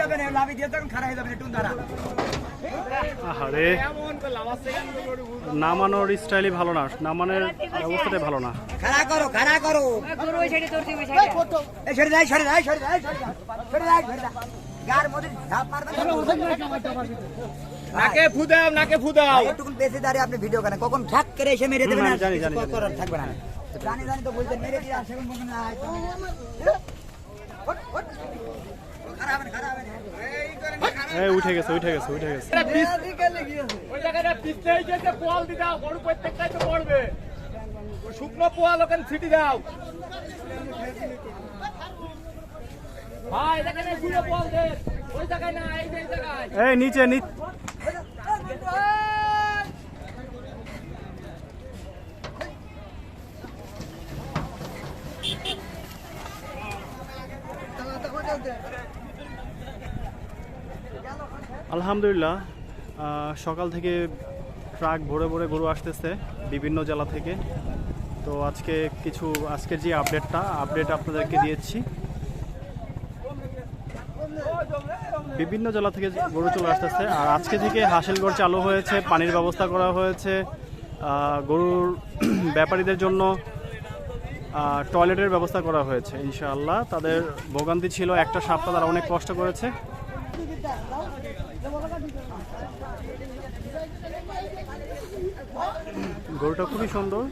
যাবে না লাভি দিয়ে তখন খারাপ হয়ে যাবে একটু দাঁড়া। আহারে নামানোর স্টাইলই ভালো না নামানোর অবস্থাটাই ভালো না। খাড়া করো খাড়া করো। গরু ওই সাইডে তোর দিবে সাইডে এই সরে যাই সরে যাই সরে যাই সরে যাই। গার মধ্যে ধাপ মারবে নাকে ফুদাও নাকে ফুদাও একটুকুন বেশি দাঁড়িয়ে আপনি ভিডিও করেন। কখন ঠাক করে এসে মেরে দেবেন জানি, জানি। থাকবে না। জানি জানি তো বলতেন মেরে দিয়ে বলবেন না এই উঠে গেছে উঠে গেছে উঠে গেছে। ওই জায়গাটা পোয়াল দি দাও গরু প্রত্যেকটাই তো পড়বে। শুকনো পোয়াল ওখানে ছিটি দাও। ভাই এখানে শুকনো পোয়াল দে। ওই জায়গায় না এই যে এই জায়গায়। এই নিচে নিচে আলহামদুলিল্লাহ সকাল থেকে ট্রাক ভরে ভরে গরু আসতেছে বিভিন্ন জেলা থেকে। তো আজকে কিছু, আজকের যে আপডেটটা, আপডেট আপনাদেরকে দিয়েছি। বিভিন্ন জেলা থেকে গরু চলে আসতেছে। আর আজকে থেকে হাসিলগড় চালু হয়েছে, পানির ব্যবস্থা করা হয়েছে। গরুর ব্যাপারীদের জন্য টয়লেটের ব্যবস্থা করা হয়েছে, ইনশাআল্লাহ। তাদের ভোগান্তি ছিল একটা সপ্তাহ, তারা অনেক কষ্ট করেছে। গরুটা খুবই সুন্দর।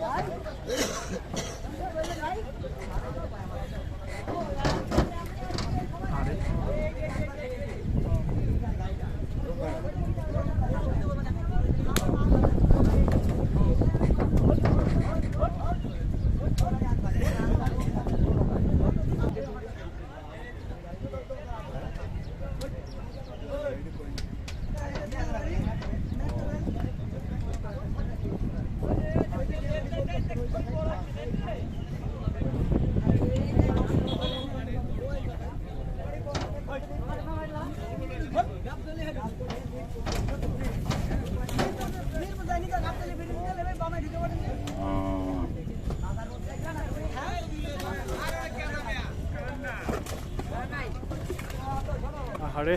আরে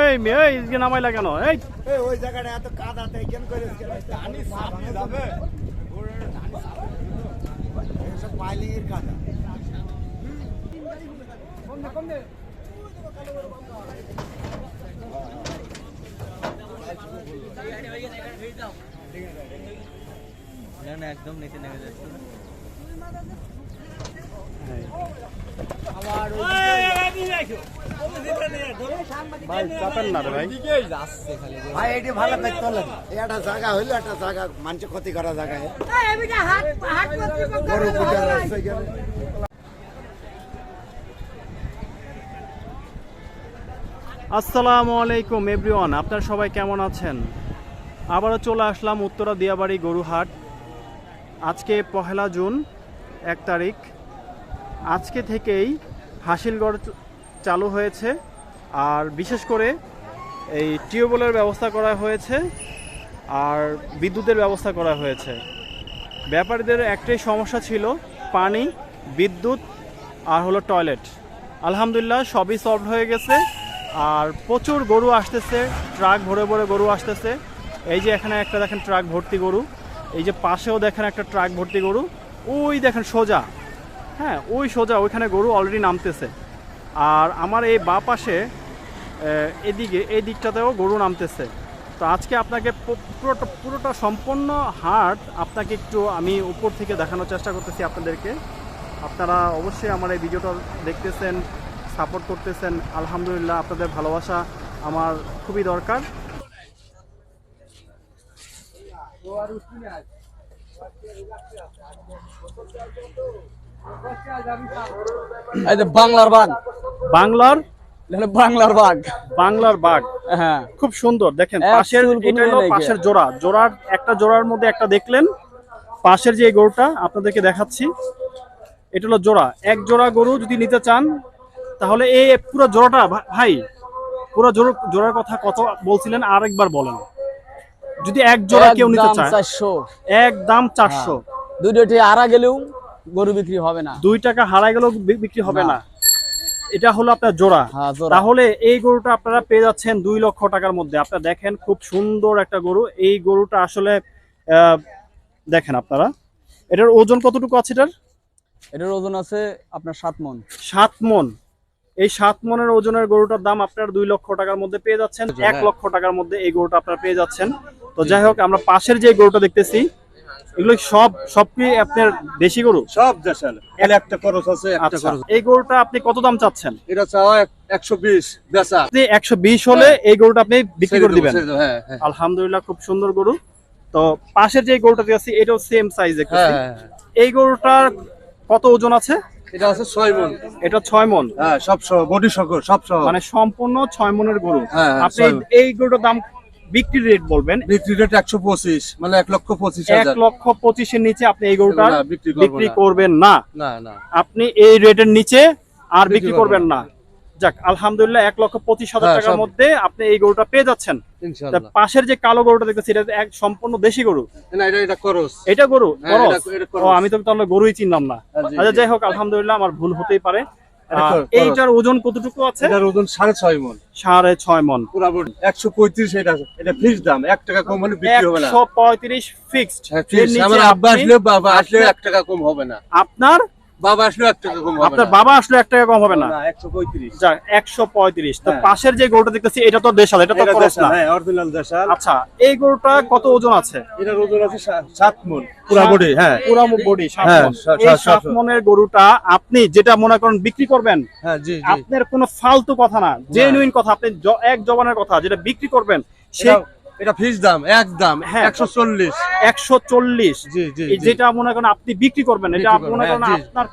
এই মেয়ে এই এদিকে নামাইলা কেন এই ওই জায়গাটা এত কাদাতে কেন করে পানি সামনে যাবে সব পাইলিং এর কাদা একদম নিচে নেমে যাচ্ছে এই, ভাই চাপেন না রে ভাই। দিকেই যাচ্ছে খালি ভাই এটি ভালো পেট তোলেন। একটা জায়গা হইল একটা জায়গা মানুষের ক্ষতি করা জায়গায় গরু পূজা রাস্তায় আসসালামু আলাইকুম এভরিওয়ান। আপনার সবাই কেমন আছেন? আবারও চলে আসলাম উত্তরা দিয়াবাড়ি গরুহাট। আজকে পহেলা জুন এক তারিখ। আজকে থেকেই হাসিলগড় চালু হয়েছে। আর বিশেষ করে এই টিউবওয়েলের ব্যবস্থা করা হয়েছে আর বিদ্যুতের ব্যবস্থা করা হয়েছে। ব্যাপারীদের একটাই সমস্যা ছিল পানি, বিদ্যুৎ আর হলো টয়লেট। আলহামদুলিল্লাহ সবই সলভ হয়ে গেছে আর প্রচুর গরু আসতেছে, ট্রাক ভরে ভরে গরু আসতেছে। এই যে এখানে একটা দেখেন ট্রাক ভর্তি গরু, এই যে পাশেও দেখেন একটা ট্রাক ভর্তি গরু, ওই দেখেন সোজা হ্যাঁ ওই সোজা, ওইখানে গরু অলরেডি নামতেছে। আর আমার এই বা পাশে এদিকে, এই দিকটাতেও গরু নামতেছে। তো আজকে আপনাকে পুরোটা পুরোটা সম্পূর্ণ হাট আপনাকে একটু আমি উপর থেকে দেখানোর চেষ্টা করতেছি আপনাদেরকে। আপনারা অবশ্যই আমার এই ভিডিওটা দেখতেছেন, সাপোর্ট করতেছেন। আলহামদুলিল্লাহ আপনাদের ভালোবাসা আমার খুবই দরকার। এই যে বাংলার বাঘ। বাংলার? বাংলার বাঘ। বাংলার বাঘ। হ্যাঁ। খুব সুন্দর দেখেন পাশের পাশের জোড়া। জোড়ার একটা জোড়ার মধ্যে একটা দেখলেন পাশের যে গরুটা আপনাদেরকে দেখাচ্ছি এটা হলো জোড়া। এক জোড়া গরু যদি নিতে চান তাহলে এই পুরো জোড়াটা ভাই পুরো জোড়া জোড়ার কথা কত বলছিলেন আরেকবার বলেন। যদি এক জোড়া কেউ নিতে চায় চারশো। এক দাম চারশো। দুইটি আড়া গেলেও গরু বিক্রি হবে না। দুই টাকা হারাই গেলেও বিক্রি হবে না। এটা হলো আপনার জোড়া। হ্যাঁ জোড়া। তাহলে এই গরুটা আপনারা পেয়ে যাচ্ছেন দুই লক্ষ টাকার মধ্যে। আপনারা দেখেন খুব সুন্দর একটা গরু। এই গরুটা আসলে দেখেন আপনারা। এটার ওজন কতটুকু আছে এটার? এটার ওজন আছে আপনার সাত মন। সাত মন। এই সাত মনের ওজনের গরুটার দাম আপনার দুই লক্ষ টাকার মধ্যে পেয়ে যাচ্ছেন। এক। লক্ষ টাকার মধ্যে এই গরুটা আপনারা পেয়ে যাচ্ছেন। তো যাই হোক আমরা পাশের যে গরুটা দেখতেছি এগুলো সব সব কি আপনার দেশি গরু? সব দেশাল এর একটা খরচ আছে একটা আচ্ছা। খরচ। এই গরুটা আপনি কত দাম চাচ্ছেন? এটা চাওয়া একশো বিশ বেচা। আপনি একশো বিশ হলে এই গরুটা আপনি বিক্রি করে দিবেন। হ্যাঁ হ্যাঁ। আলহামদুলিল্লাহ খুব সুন্দর গরু। তো পাশের যে গরুটা দেখছি এটাও সেম সাইজ হ্যাঁ, হ্যাঁ, হ্যাঁ। এই গরুটার কত ওজন আছে? এটা আছে ছয় মন। এটা ছয় মন। হ্যাঁ সব সহ বডি সহ সব সহ। মানে সম্পূর্ণ ছয় মনের গরু। হ্যাঁ, হ্যাঁ, আপনি এই গরুটার দাম বিক্রি রেট বলবেন? বিক্রি রেট একশো পঁচিশ মানে এক লক্ষ পঁচিশ এক হাজার। লক্ষ পঁচিশের নিচে আপনি এই গরুটা বিক্রি। করবেন না। না না। আপনি এই রেটের নিচে আর বিক্রি করবেন না। যাক আলহামদুলিল্লাহ এক লক্ষ পঁচিশ হাজার হ্যাঁ, টাকার মধ্যে আপনি এই গরুটা পেয়ে যাচ্ছেন। পাশের যে কালো গরুটা দেখতেছি এটা এক সম্পূর্ণ দেশি গরু। না এটা এটা খরচ। এটা গরু? হ্যাঁ, আমি তো তাহলে গরুই চিনলাম না। হ্যাঁ, আচ্ছা যাই হোক আলহামদুলিল্লাহ আমার ভুল হতেই পারে। এইটার ওজন কতটুকু আছে? এটার ওজন সাড়ে ছয় মন। সাড়ে ছয় মন। পুরা বডি। একশো পঁয়ত্রিশ এটা এটা ফিক্স দাম। এক টাকা কম হলে বিক্রি হবে না। একশো পঁয়ত্রিশ ফিক্সড হ্যাঁ। আমার আব্বা আসলে বাবা আসলেও এক টাকা কম হবে না। আপনার বাবা আসলেও এক টাকা কম আপনার বাবা আসলে এক টাকা কম হবে না? না একশো পঁয়ত্রিশ। একশো পঁয়ত্রিশ। তো হ্যাঁ। পাশের যে গরুটা দেখতেছি এটা তো দেশাল এটা তো খরচ না। হ্যাঁ অরিজিনাল দেশাল। আচ্ছা এই গরুটা কত ওজন আছে? এটার ওজন আছে সাত মন। পুরা বডি হ্যাঁ। পুরা বডি। হ্যাঁ, সা- এই সা- সাত মনের গরুটা আপনি যেটা মনে করেন বিক্রি করবেন হ্যাঁ আপনার কোনো ফালতু কথা না জেনুইন কথা আপনি এক জবানের কথা যেটা বিক্রি করবেন সে এটা- ফিক্স দাম এক দাম হ্যাঁ। একশো চল্লিশ। একশো চল্লিশ। জি জি যেটা মনে করেন আপনি বিক্রি করবেন এটা মনে করেন হ্যাঁ, আপনার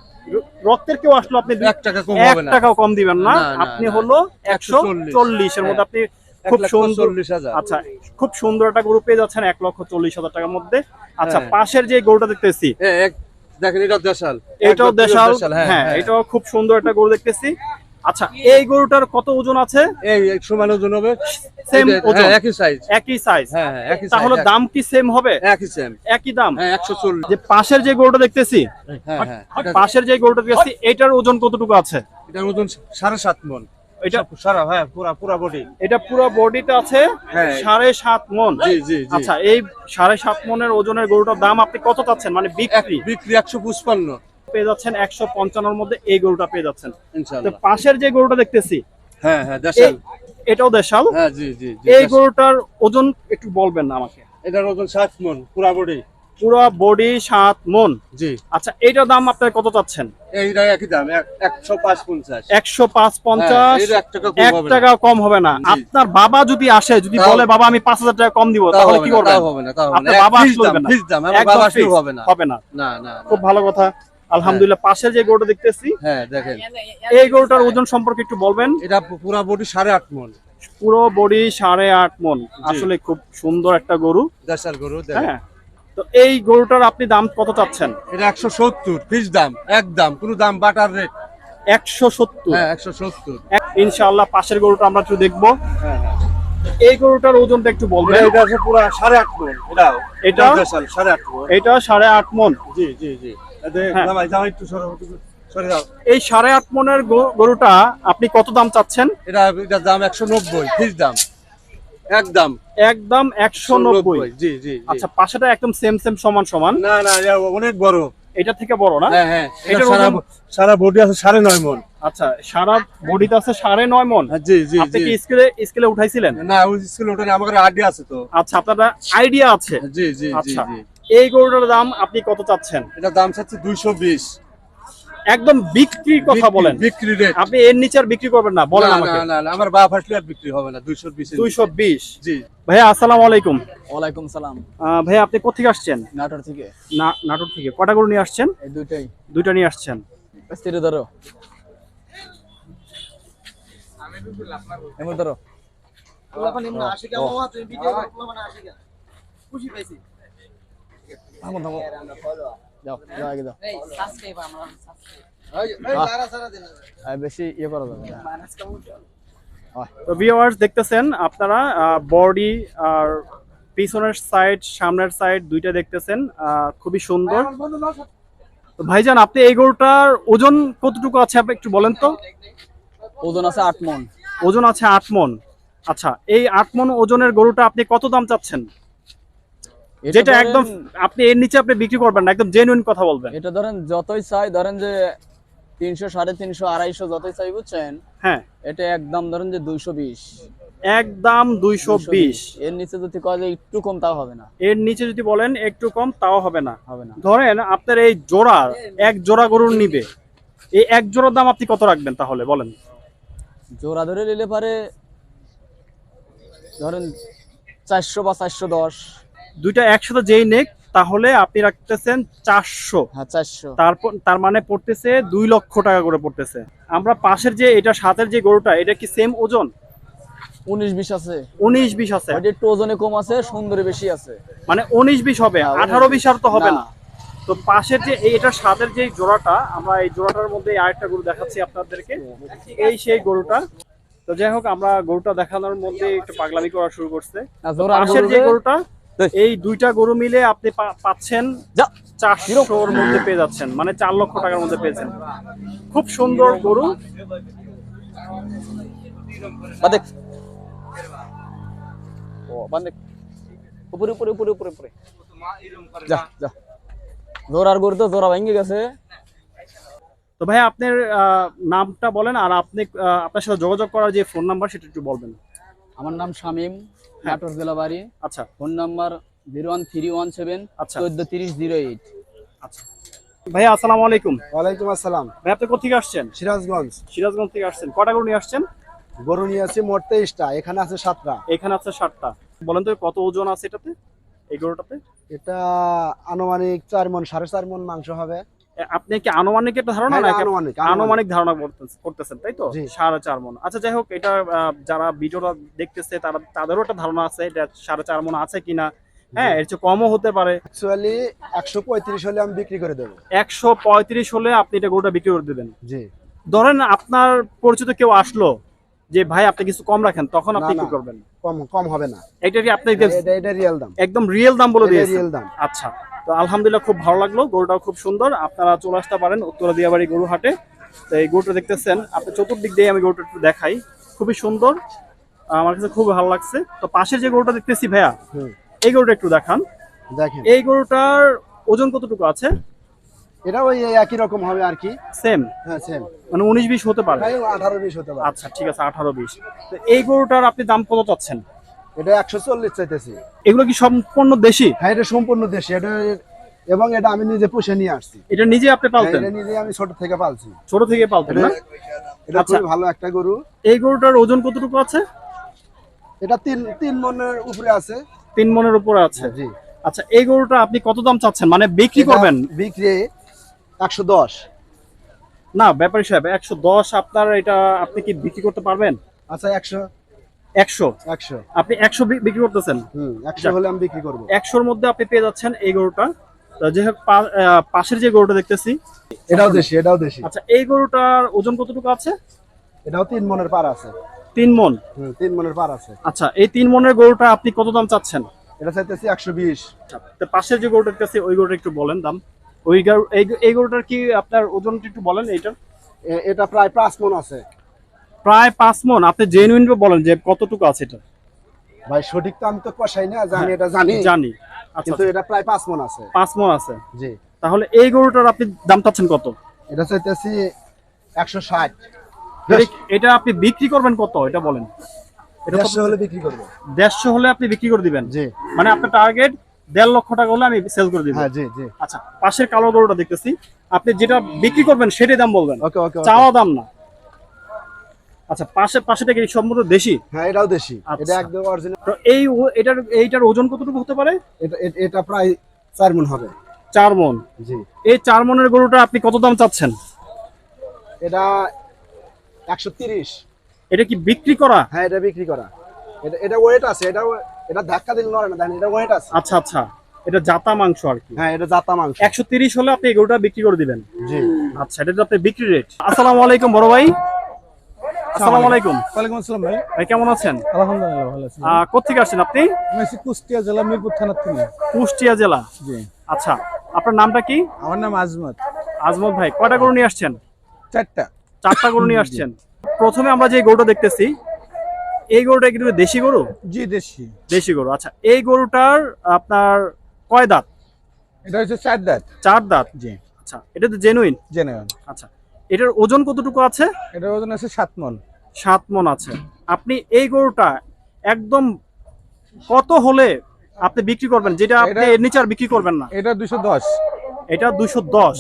রক্তের কেউ আসলো আপনি এক টাকা কম এক হবে না। টাকাও কম দিবেন না। আপনি হলো একশো 140 চল্লিশ এর মধ্যে আপনি খুব সুন্দর আচ্ছা খুব সুন্দর একটা গরু পেয়ে যাচ্ছেন এক লক্ষ চল্লিশ হাজার টাকার মধ্যে। আচ্ছা হ্যাঁ। পাশের যে গরুটা দেখতেছি দেখেন এটা দেশাল। এটাও দেশাল। হ্যাঁ। এটাও খুব সুন্দর একটা গরু দেখতেছি। আচ্ছা এই গরুটার কত ওজন আছে? এই সমান ওজন হবে। সেম ওজন হ্যাঁ, একই সাইজ একই সাইজ হ্যাঁ হ্যাঁ একই তাহলে দাম কি সেম হবে? একই সেম একই দাম? হ্যাঁ একশো চল্লিশ। যে পাশের যে গরুটা দেখতেছি হ্যাঁ হ্যাঁ পাশের যে গরুটা দেখতেছি এটার ওজন কতটুকু আছে? এটার ওজন সাড়ে সাত মন। এটা সারা হ্যাঁ পুরা পুরা বডি এটা পুরো বডিতে আছে হ্যাঁ। সাড়ে সাত মন। জি জি জি। আচ্ছা এই সাড়ে সাত মনের ওজনের গরুটার দাম আপনি কত চাচ্ছেন? মানে বিক্রি? বিক্রি একশো পঁচপান্ন। পেয়ে যাচ্ছেন একশো পঞ্চান্নর মধ্যে এই গরুটা পেয়ে যাচ্ছেন। পাশের যে গরুটা দেখতেছি হ্যাঁ হ্যাঁ দেশাল। এটাও দেশাল? হ্যাঁ জি জি জি, এই গরুটার ওজন একটু বলবেন না আমাকে। এটার ওজন সাত মন পুরা বডি। পুরো বডি সাত মন। জি। আচ্ছা এইটার দাম আপনার কত চাচ্ছেন? এইটা একই দাম একশো পাঁচ পঞ্চাশ। একশো পাঁচ পঞ্চাশ এক টাকা কম হবে না। আপনার বাবা যদি আসে যদি বলে বাবা আমি পাঁচ হাজার টাকা কম দিব তাহলে কি করবেন? হবে না। আপনার বাবা আসলে হবে না। খুব ভালো কথা। আলহামদুলিল্লাহ পাশের যে গরুটা দেখতেছি হ্যাঁ দেখেন। এই গরুটার ওজন সম্পর্কে একটু বলবেন? এটা পুরা বডি সাড়ে আট মন। পুরো বডি সাড়ে আট মন। আসলে খুব সুন্দর একটা গরু। দেশাল গরু হ্যাঁ তো এই গরুটার আপনি দাম কত চাচ্ছেন? এটা একশো সত্তর দাম এক দাম কোনো দাম বাটার রেট একশো সত্তর। হ্যাঁ একশো সত্তর। ইনশাআল্লাহ পাশের গরুটা আমরা একটু দেখব। হ্যাঁ হ্যাঁ। এই গরুটার ওজনটা একটু বলবেন। এটা আছে পুরা সাড়ে আট মন। এটাও এটা? সাড়ে আট মন। এটা সাড়ে আট মন। জি জি জি। হ্যাঁ। এই সাড়ে আট মনের গরুটা আপনি কত দাম চাচ্ছেন? এটা দাম একশো নব্বই দাম। একদম একদম একশো নব্বই। জি জি জি। আচ্ছা পাশেটা একদম সেম সেম সমান সমান। না না অনেক বড়। এটা থেকে বড় না? হ্যাঁ হ্যাঁ এটা সারা সারা বডি আছে সাড়ে নয় মন। আচ্ছা সারা বডিতে আছে সাড়ে নয় মন? জি জি আপনি কি স্কেলে স্কেলে উঠাইছিলেন? না স্কুল আমার আড্ডি আছে তো। আচ্ছা আপনার আইডিয়া আছে? জি জি জি আচ্ছা। জি। এই গরুটার দাম আপনি কত চাচ্ছেন? এটা দাম চাচ্ছে দুইশো বিশ। একদম বিক্রির কথা বলেন। বিক্রি রেট আপনি এর নিচে আর বিক্রি করবেন না বলেন আমাকে। না না আমার বাপ আসলে আর বিক্রি হবে না দুইশো বিশ দুইশো বিশ? জি। ভাইয়া আসসালামু আলাইকুম। ওয়ালাইকুম সালাম। ভাইয়া আপনি কোথেকে আসছেন? নাটোর থেকে। না নাটোর থেকে। কটা গরু নিয়ে আসছেন? এই দুইটাই। দুইটা নিয়ে আসছেন। স্থির ধরো। এমন ধরো। থামো থামো। যাও যাও আগে যাও। বেশি ইয়ে করা যাবে তো ভিউয়ার্স দেখতেছেন আপনারা বডি আর পিছনের সাইড সামনের সাইড দুইটা দেখতেছেন খুবই সুন্দর। তো ভাইজান আপনি এই গরুটার ওজন কতটুকু আছে আপনি একটু বলেন তো? ওজন আছে আট মন। ওজন আছে আট মন। আচ্ছা এই আট মন ওজনের গরুটা আপনি কত দাম চাচ্ছেন? যেটা একদম আপনি এর নিচে আপনি বিক্রি করবেন না একদম জেনুইন কথা বলবেন। এটা ধরেন যতই চাই ধরেন যে তিনশো সাড়ে তিনশো আড়াইশো যতই চাই বুঝছেন? হ্যাঁ। এটা একদম ধরেন যে দুইশো বিশ। একদম দুইশো বিশ। এর নিচে যদি কয় একটু কম তাও হবে না। এর নিচে যদি বলেন একটু কম তাও হবে না। হবে না। ধরেন আপনার এই জোড়া এক জোড়া গরুর নিবে। এই এক জোড়ার দাম আপনি কত রাখবেন তাহলে বলেন? জোড়া ধরে নিলে পারে ধরেন চারশো বা চারশো দশ। দুইটা একসাথে যেই নেক তাহলে আপনি রাখতেছেন চারশো। হ্যাঁ তারপর তার মানে পড়তেছে দুই লক্ষ টাকা করে পড়তেছে। আমরা পাশের যে এটা সাথের যে গরুটা এটা কি সেম ওজন? উনিশ বিশ আছে। উনিশ বিশ আছে। একটু ওজনে কম আছে সুন্দরে বেশি আছে। মানে উনিশ বিশ হবে হ্যাঁ, আঠারো বিশ আর তো হবে না। তো পাশের যে সাথের যে জোড়াটা আমরা এই জোড়াটার মধ্যে আরেকটা গরু দেখাচ্ছি আপনাদেরকে। এই সেই গরুটা। তো যাই হোক আমরা গরুটা দেখানোর মধ্যে একটু পাগলামি করা শুরু করছে। পাশের যে গরুটা। এই দুইটা গরু মিলে আপনি পাচ্ছেন চারশোর মধ্যে পেয়ে যাচ্ছেন মানে চার লক্ষ টাকার মধ্যে পেয়েছেন। খুব সুন্দর গরু। উপরে উপরে উপরে উপরে উপরে। যা যা। জোড়ার গরু তো ভেঙে গেছে। তো ভাই আপনার নামটা বলেন আর আপনি আপনার সাথে যোগাযোগ করার যে ফোন নাম্বার সেটা একটু বলবেন। আমার নাম শামীম। নাটোর জেলা বাড়ি আচ্ছা। Phone number zero one three one seven আচ্ছা। চোদ্দ তিরিশ জিরো এইট। আচ্ছা। ভাইয়া আসসালামু আলাইকুম। ওয়ালাইকুম আসসালাম। ভাই আপনি কোথেকে আসছেন? সিরাজগঞ্জ। সিরাজগঞ্জ থেকে আসছেন। কটা গরু নিয়ে আসছেন? গরু নিয়ে আছি মোট তেইশটা এখানে আছে সাতটা। এখানে আছে ষাটটা বলেন তো কত ওজন আছে এটাতে? এই গরুটাতে? এটা আনুমানিক চার মন সাড়ে চার মন মাংস হবে। আপনি কি আনুমানিক একটা ধারণা হ্যাঁ, নাকি আনুমানিক, আনুমানিক। ধারণা করতেছেন- তাই তো? সাড়ে চার মন। আচ্ছা যাই হোক এটা যারা ভিডিওটা দেখতেছে তারা তাদেরও একটা ধারণা আছে এটা সাড়ে চার মন আছে কিনা। হ্যাঁ এর চেয়ে কমও হতে পারে। অ্যাকচুয়ালি একশো পঁয়ত্রিশ হলে আমি বিক্রি করে দেবো। একশো পঁয়ত্রিশ হলে আপনি এটা গরুটা বিক্রি করে দেবেন। জি। ধরেন আপনার পরিচিত কেউ আসলো যে ভাই আপনি কিছু কম রাখেন তখন আপনি কি করবেন? কম কম হবে না। এটা আপনি এটা এটা রিয়েল দাম। একদম রিয়েল দাম বলে দিয়েছেন। রিয়েল দাম। আচ্ছা। তো আলহামদুলিল্লাহ খুব ভালো লাগল গরুটাও খুব সুন্দর। আপনারা চলে আসতে পারেন উত্তরা দিয়াবাড়ি গরু হাটে তো এই গরুটা দেখতেছেন আপনি চতুর্দিক দিয়ে আমি গরুটা একটু দেখাই। খুবই সুন্দর আমার কাছে খুব ভালো লাগছে। তো পাশের যে গরুটা দেখতেছি ভাইয়া। এই গরুটা একটু দেখান। দেখেন। এই গরুটার ওজন কতটুকু আছে? এটা ওই একই রকম হবে আর কি। সেম হ্যাঁ সেম মানে উনিশ বিশ হতে পারে? আঠারো বিশ হতে পারে। আচ্ছা ঠিক আছে আঠারো বিশ। তো এই গরুটার আপনি দাম কত চাচ্ছেন? এটা একশো চল্লিশ চাইতেছি। এগুলো কি সম্পূর্ণ দেশি? হ্যাঁ এটা সম্পূর্ণ দেশি। এটা এবং এটা আমি নিজে পুষে নিয়ে আসছি। এটা নিজে আপনি হ্যাঁ, পালতেন? এটা নিজে আমি ছোট থেকে পালছি। ছোট থেকে পালতেন না? এটা আচ্ছা। খুবই ভালো একটা গরু। এই গরুটার ওজন কতটুকু আছে? এটা তিন তিন মনের উপরে আছে। তিন মনের উপরে আছে। জি। আচ্ছা এই গরুটা আপনি কত দাম চাচ্ছেন? মানে বিক্রি করবেন? বিক্রি একশো দশ। না ব্যাপারী সাহেব একশো দশ আপনার এটা আপনি কি বিক্রি করতে পারবেন? আচ্ছা একশো একশো? একশো। আপনি একশো বিক্রি করতেছেন? একশো হলে আমি বিক্রি করব। একশোর মধ্যে আপনি পেয়ে যাচ্ছেন এই গরুটা। আহ, পাশের যে গরুটা দেখতেছি এটাও দেশি এটাও দেশি। আচ্ছা এই গরুটার ওজন কতটুকু আছে? এটাও তিন মনের পার আছে। তিন মন? তিন মনের পার আছে। আচ্ছা এই তিন মনের গরুটা আপনি কত দাম চাচ্ছেন? এটা চাইতেছি একশো বিশ। পাশের যে গরুটার কাছে ওই গরুটা একটু বলেন দাম। ওই গরু- এই- এই গরুটার কি আপনার ওজনটা একটু বলেন এইটার। এটা প্রায় পাঁচ মন আছে। প্রায় পাঁচ মন। আপনি জেনুইন বলেন যে কতটুকু আছে এটা? ভাই সঠিক তো আমি তো কষাই না জানি এটা জানি। জানি। আচ্ছা কিন্তু এটা প্রায় পাঁচ মন আছে। পাঁচ মন আছে? জি। তাহলে এই গরুটার আপনি দাম চাচ্ছেন কত? এটা চাইতেছি একশো ষাট। এটা- আপনি বিক্রি করবেন কত? এটা বলেন। এটা দেড়শো হলে বিক্রি করব। দেড়শো হলে আপনি বিক্রি করে দিবেন? জি। মানে আপনার টার্গেট দেড় লক্ষ টাকা হলে আমি সেল করে দিব। হ্যাঁ জি জি। আচ্ছা পাশের কালো গরুটা দেখতেছি। আপনি যেটা বিক্রি করবেন সেটাই দাম বলবেন। ওকে ওকে ওকে। চাওয়া দাম না। আচ্ছা পাশে পাশেটা কি সম্পূর্ণ দেশি? হ্যাঁ এটাও দেশি। আচ্ছা। এটা একদম অরিজিনাল তো এই এটার এইটার ওজন কতটুকু হতে পারে? এটা এটা প্রায় চার মন হবে। চার মন। জি। এই চার মনের গরুটা আপনি কত দাম চাচ্ছেন? এটা একশো তিরিশ। এটা কি বিক্রি করা? হ্যাঁ এটা বিক্রি করা। এটা এটা ওয়েট আছে এটা এটা ধাক্কা দিলে নড়ে না এটা ওয়েট আছে। আচ্ছা আচ্ছা। এটা জাতা মাংস আর কি? হ্যাঁ এটা জাতা মাংস। একশো তিরিশ হলে আপনি এই গরুটা বিক্রি করে দিবেন? জি। আচ্ছা এটা তো আপনার বিক্রি রেট আসসালামু আলাইকুম বড় ভাই। আসসালামু আলাইকুম। ওয়ালাইকুম আসসালাম ভাই। ভাই কেমন আছেন? আলহামদুলিল্লাহ ভালো আছি। আহ, কোত্থেকে আসছেন আপনি? আমি কুষ্টিয়া জেলা মিরপুর থানার থেকে। কুষ্টিয়া জেলা? জি। আচ্ছা আপনার নামটা কি? আমার নাম আজমত। আজমত ভাই কয়টা গরু নিয়ে আসছেন? চারটা। চারটা গরু নিয়ে আসছেন। প্রথমে আমরা যে গরুটা দেখতেছি এই গরুটা কিন্তু দেশি গরু? জি দেশি। দেশি গরু। আচ্ছা এই গরুটার আপনার কয় দাঁত? এটা হচ্ছে চার দাঁত। চার দাঁত? জি। আচ্ছা এটা তো জেনুইন জেনুইন আচ্ছা এটার ওজন কতটুকু আছে? এটার ওজন আছে সাত মন। সাত মন আছে। আপনি এই গরুটা একদম কত হলে আপনি বিক্রি করবেন? যেটা আপনি এর নিচে আর বিক্রি করবেন না। এটা দুশো দশ। এটা দুশো। দশ।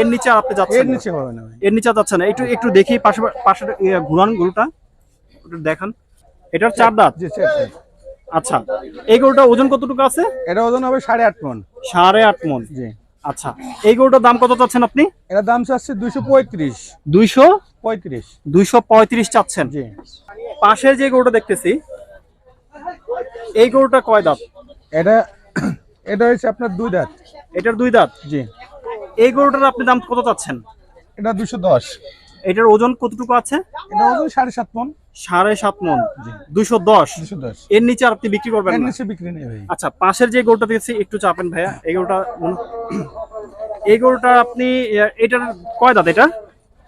এর নিচে আপনি যাচ্ছেন এর নিচে হবে না এর নিচে যাচ্ছে না। একটু একটু দেখি পাশে পাশে ঘুরান গরুটা। দেখান। এটার চার দাঁত। আচ্ছা। এই গরুটা ওজন কতটুকু আছে? এটা ওজন হবে সাড়ে আট মন। সাড়ে আট মন। জি। আচ্ছা এই গরুটার দাম কত চাচ্ছেন আপনি? এটার দাম চাচ্ছে দুইশো পঁয়ত্রিশ। দুইশো পঁয়ত্রিশ। দুইশো পঁয়ত্রিশ চাচ্ছেন। জি। পাশে যে গরুটা দেখতেছি এই গরুটা কয় দাঁত? এটা এটা হচ্ছে আপনার দুই দাঁত। এটার দুই দাঁত? জি। এই গরুটার আপনি দাম কত চাচ্ছেন? এটা দুশো দশ। এটার ওজন কতটুকু আছে? এটা ওজন সাড়ে সাত মন। সাড়ে সাত মন। দুইশো দশ। দুশো। এর নিচে আপনি বিক্রি করবেন নিচে বিক্রি নেই ভাই। আচ্ছা পাশের যে গরুটা দেখছি একটু চাপেন ভাইয়া। এই মনে- এই গরুটা আপনি এটার কয় দাঁত এটা?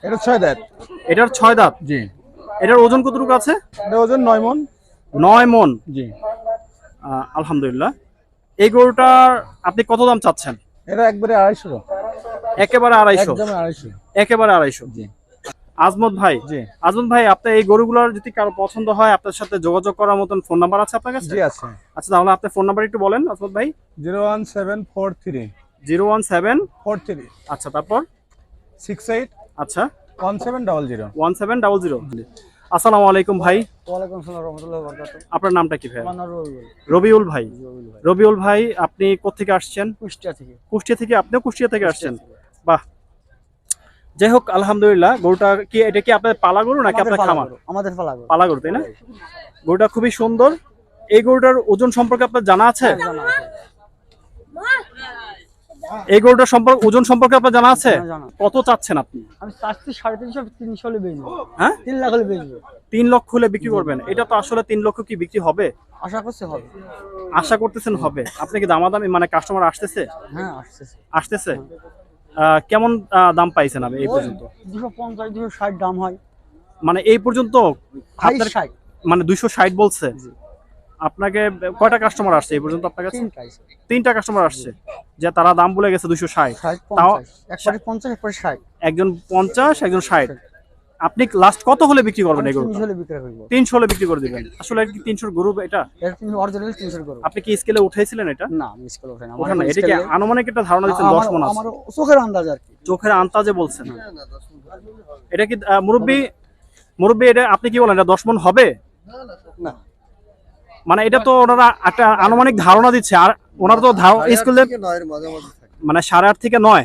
এটা ছয় দাঁত। এটার ছয় দাঁত? জি। এটার ওজন কতটুকু আছে? এটা ওজন নয় মন। নয় মন? জি। আলহামদুলিল্লাহ। এই গরুটার আপনি কত দাম চাচ্ছেন? এটা একবারে আড়াইশো। একেবারে আড়াইশো। আড়াইশো। একেবারে আড়াইশো। জি। আজমত ভাই জি। আজমত ভাই আপনার এই গরুগুলোর যদি কারও পছন্দ হয় আপনার সাথে যোগাযোগ করার মতন ফোন নাম্বার আছে আপনার কাছে? জি আছে। আচ্ছা তাহলে আপনার ফোন নাম্বার একটু বলেন আজমত ভাই। Zero one seven four three. Zero one seven. Four three. আচ্ছা তারপর? Six eight. আচ্ছা। One seven double zero. One seven double zero. আসসালামু আলাইকুম ভাই। ওয়ালাইকুম আসসালাম রহমতুল্লাহ বরকাত আপনার নামটা কি ভাই? আমার রবিউল। ভাই। রবিউল ভাই। আপনি কোথেকে আসছেন? কুষ্টিয়া থেকে। কুষ্টিয়া থেকে আপনিও কুষ্টিয়া থেকে আসছেন? বাহ যাই হোক আলহামদুলিল্লাহ গরুটা কি এটা কি আপনার পালা গরু নাকি আপনার খামার? আমাদের পালা গরু। পালা গরু তাই না? গরুটা খুবই সুন্দর। এই গরুটার ওজন সম্পর্কে আপনার জানা আছে? এই গরুটার সম্পর্কে ওজন সম্পর্কে আপনার জানা আছে? হ্যাঁ, কত চাচ্ছেন আপনি? আমি চাচ্ছি সাড়ে তিনশো তিনশো হলে বেচবো। হ্যাঁ? তিন লাখ হলে বেচবো। তিন লক্ষ হলে বিক্রি করবেন। এটা তো আসলে তিন লক্ষ কি বিক্রি হবে? আশা করছে হবে। আশা করতেছেন হবে। আপনি কি দামাদামি মানে কাস্টমার আসতেছে? হ্যাঁ আসতেছে। আসতেছে? আহ, কেমন দাম পাইছেন আমি এই পর্যন্ত? দুশো পঞ্চাশ দুশো ষাট দাম হয়। মানে এই পর্যন্ত মানে দুইশো ষাট বলছে? আপনাকে কয়টা কাস্টমার আসছে এই পর্যন্ত আপনার কাছে? তিনটা কাস্টমার আসছে। যে তারা দাম বলে গেছে দুইশো ষাট। তাও একবারে পঞ্চাশ একবারে ষাট। একজন পঞ্চাশ একজন ষাট। আপনি লাস্ট কত হলে বিক্রি করবেন এই তিনশো হলে বিক্রি তিনশো হলে বিক্রি করে দিবেন। আসলে কি তিনশোর গরু এটা? অরিজিনাল আপনি কি স্কেলে উঠাইছিলেন এটা? না ওঠে না এটা কি আনুমানিক একটা ধারণা দিচ্ছেন দশ মন আছে? চোখের আন্দাজ আর কি। চোখের আন্তাজে বলছেন। এটা কি মুরব্বি মুরব্বি এটা আপনি কি বলেন এটা দশ মন হবে? না। মানে এটা তো ওনারা একটা আনুমানিক ধারণা দিচ্ছে আর ওনারা তো স্কুলে মানে সাড়ে আট থেকে নয়।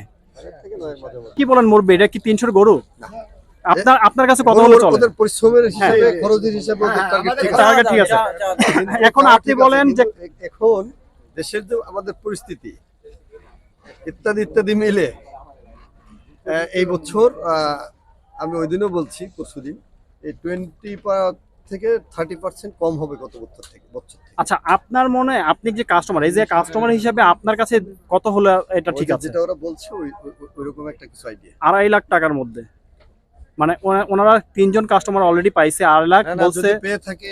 কি বলেন মুরব্বি এটা কি তিনশোর গরু? আপনার আপনার কাছে কত হলে চলে। ওদের পরিশ্রমের হিসাবে খরচের হিসাবে টার্গেট ঠিক আছে। টার্গেট ঠিক আছে। এখন আপনি বলেন যে এখন দেশের যে আমাদের পরিস্থিতি ইত্যাদি ইত্যাদি মিলে এই বছর আহ, আমি ওই দিনও বলছি পরশুদিন এই টোয়েন্টি থেকে থার্টি পার্সেন্ট কম হবে গত বছর থেকে বছর আচ্ছা আপনার মনে হয় আপনি যে কাস্টমার এই যে কাস্টমার হিসাবে আপনার কাছে কত হলে এটা ঠিক আছে? যেটা ওরা বলছে ওই ওই- ওইরকম একটা কিছু আইডিয়া আড়াই লাখ টাকার মধ্যে। মানে ওনা- ওনারা তিনজন কাস্টমার অলরেডি পাইছে আড়াই লাখ বলছে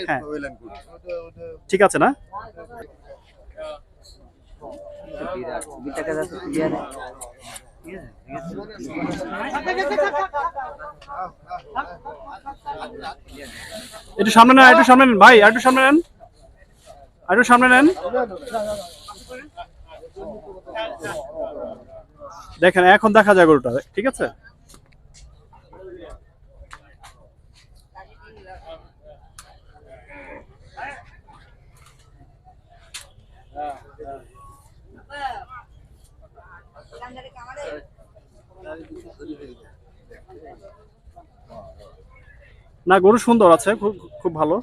হ্যাঁ। ঠিক আছে না? একটু সামনে নেন একটু সামনে নেন ভাই একটু সামনে নেন। একটু সামনে নেন। দেখেন এখন দেখা যায় গরুটা ঠিক আছে? না গরু সুন্দর আছে খুব খুব ভালো।